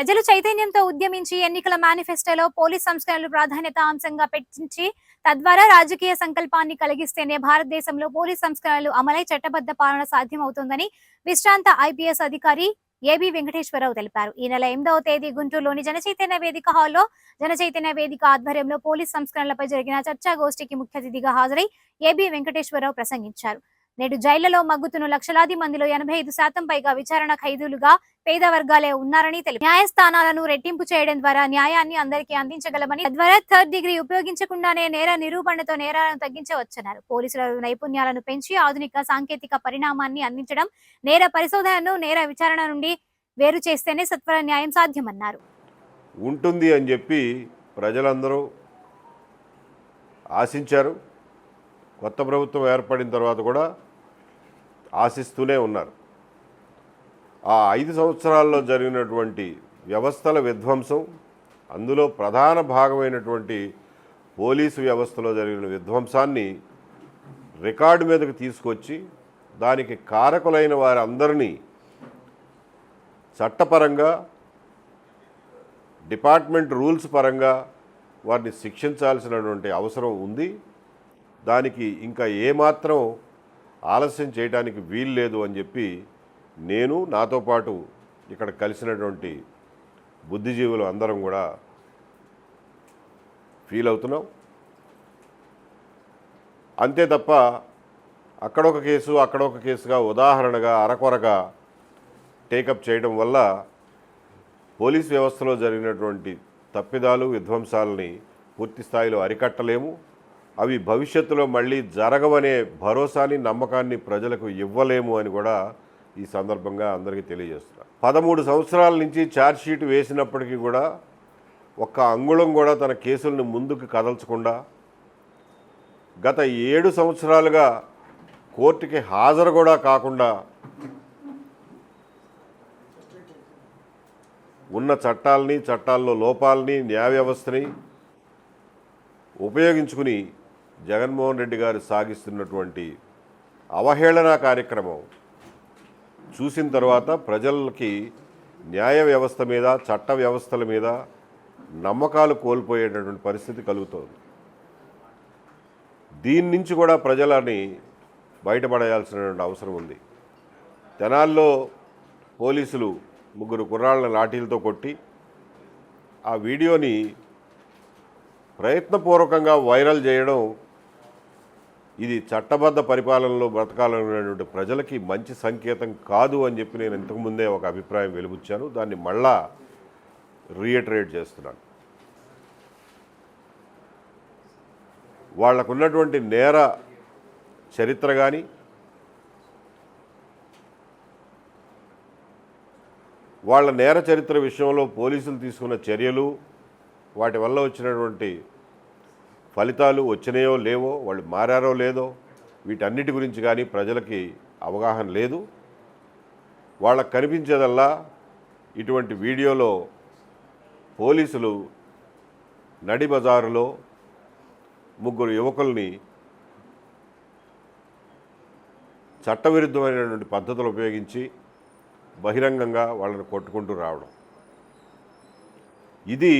ప్రజలు చైతన్యంతో ఉద్యమించి ఎన్నికల మేనిఫెస్టోలో పోలీస్ సంస్కరణలు ప్రాధాన్యత అంశంగా పెట్టించి తద్వారా రాజకీయ సంకల్పాన్ని కలిగిస్తేనే భారతదేశంలో పోలీస్ సంస్కరణలు అమలై చట్టబద్ధ పాలన సాధ్యమవుతుందని విశ్రాంత ఐపీఎస్ అధికారి ఏబి వెంకటేశ్వరరావు తెలిపారు. ఈ నెల ఎనిమిదవ తేదీ గుంటూరులోని జనచైతన్య వేదిక హాల్లో జనచైతన్య వేదిక ఆధ్వర్యంలో పోలీస్ సంస్కరణలపై జరిగిన చర్చాగోష్ఠికి ముఖ్య అతిథిగా హాజరై ఏబి వెంకటేశ్వరరావు ప్రసంగించారు. నేడు జైళ్ళలో మగ్గుతున్న లక్షలాది మందిలో ఎనభై ఐదు శాతం పైగా విచారణ ఖైదీలుగా పేద వర్గాలే ఉన్నారని తెలిపారు. న్యాయస్థానాలను రెట్టింపు చేయడం ద్వారా న్యాయాన్ని అందరికీ అందించగలమని తద్వారా థర్డ్ డిగ్రీ ఉపయోగించకుండానే నేర నిరూపణతో నేరాలను తగ్గించవచ్చన్నారు. పోలీసుల నైపుణ్యాలను పెంచి ఆధునిక సాంకేతిక పరిణామాన్ని అందించడం నేర పరిశోధనను నేర విచారణ నుండి వేరు చేస్తేనే సత్వర న్యాయం సాధ్యమన్నారు. ఉంటుంది అని చెప్పి ప్రజలందరూ ఆశించారు. కొత్త ప్రభుత్వం ఏర్పడిన తర్వాత కూడా ఆశిస్తూనే ఉన్నారు. ఆ ఐదు సంవత్సరాల్లో జరిగినటువంటి వ్యవస్థల విధ్వంసం అందులో ప్రధాన భాగమైనటువంటి పోలీసు వ్యవస్థలో జరిగిన విధ్వంసాన్ని రికార్డు మీదకు తీసుకొచ్చి దానికి కారకులైన వారందరినీ చట్టపరంగా డిపార్ట్మెంట్ రూల్స్ పరంగా వారిని శిక్షించాల్సినటువంటి అవసరం ఉంది. దానికి ఇంకా ఏమాత్రం ఆలస్యం చేయడానికి వీలు లేదు అని చెప్పి నేను నాతో పాటు ఇక్కడ కలిసినటువంటి బుద్ధిజీవులు అందరం కూడా ఫీల్ అవుతున్నాం. అంతే తప్ప అక్కడొక కేసు అక్కడొక కేసుగా ఉదాహరణగా అరకొరగా టేకప్ చేయడం వల్ల పోలీస్ వ్యవస్థలో జరిగినటువంటి తప్పిదాలు విధ్వంసాలని పూర్తి స్థాయిలో అరికట్టలేము. అవి భవిష్యత్తులో మళ్ళీ జరగవనే భరోసాని నమ్మకాన్ని ప్రజలకు ఇవ్వలేము అని కూడా ఈ సందర్భంగా అందరికీ తెలియజేస్తున్నా. పదమూడు సంవత్సరాల నుంచి ఛార్జ్షీట్ వేసినప్పటికీ కూడా ఒక్క అంగుళం కూడా తన కేసులను ముందుకు కదల్చకుండా గత ఏడు సంవత్సరాలుగా కోర్టుకి హాజరు కూడా కాకుండా ఉన్న చట్టాలని చట్టాల్లో లోపాలని న్యాయ వ్యవస్థని ఉపయోగించుకుని జగన్మోహన్ రెడ్డి గారు సాగిస్తున్నటువంటి అవహేళన కార్యక్రమం చూసిన తర్వాత ప్రజలకి న్యాయ వ్యవస్థ మీద చట్ట వ్యవస్థల మీద నమ్మకాలు కోల్పోయేటటువంటి పరిస్థితి కలుగుతోంది. దీని నుంచి కూడా ప్రజలని బయటపడేయాల్సినటువంటి అవసరం ఉంది. తెనాల్లో పోలీసులు ముగ్గురు కుర్రాళ్ళని లాఠీలతో కొట్టి ఆ వీడియోని ప్రయత్నపూర్వకంగా వైరల్ చేయడం ఇది చట్టబద్ధ పరిపాలనలో బ్రతకాలనేటువంటి ప్రజలకి మంచి సంకేతం కాదు అని చెప్పి నేను ఇంతకుముందే ఒక అభిప్రాయం వెలుబుచ్చాను. దాన్ని మళ్ళా రీఎటరేట్ చేస్తున్నాను. వాళ్ళకున్నటువంటి నేర చరిత్ర కానీ వాళ్ళ నేర చరిత్ర విషయంలో పోలీసులు తీసుకున్న చర్యలు వాటి వల్ల వచ్చినటువంటి ఫలితాలు వచ్చినాయో లేవో వాళ్ళు మారారో లేదో వీటన్నిటి గురించి కానీ ప్రజలకి అవగాహన లేదు. వాళ్ళకు కనిపించేదల్లా ఇటువంటి వీడియోలో పోలీసులు నడి బజారులో ముగ్గురు యువకుల్ని చట్టవిరుద్ధమైనటువంటి పద్ధతులు ఉపయోగించి బహిరంగంగా వాళ్ళని కొట్టుకుంటూ రావడం. ఇది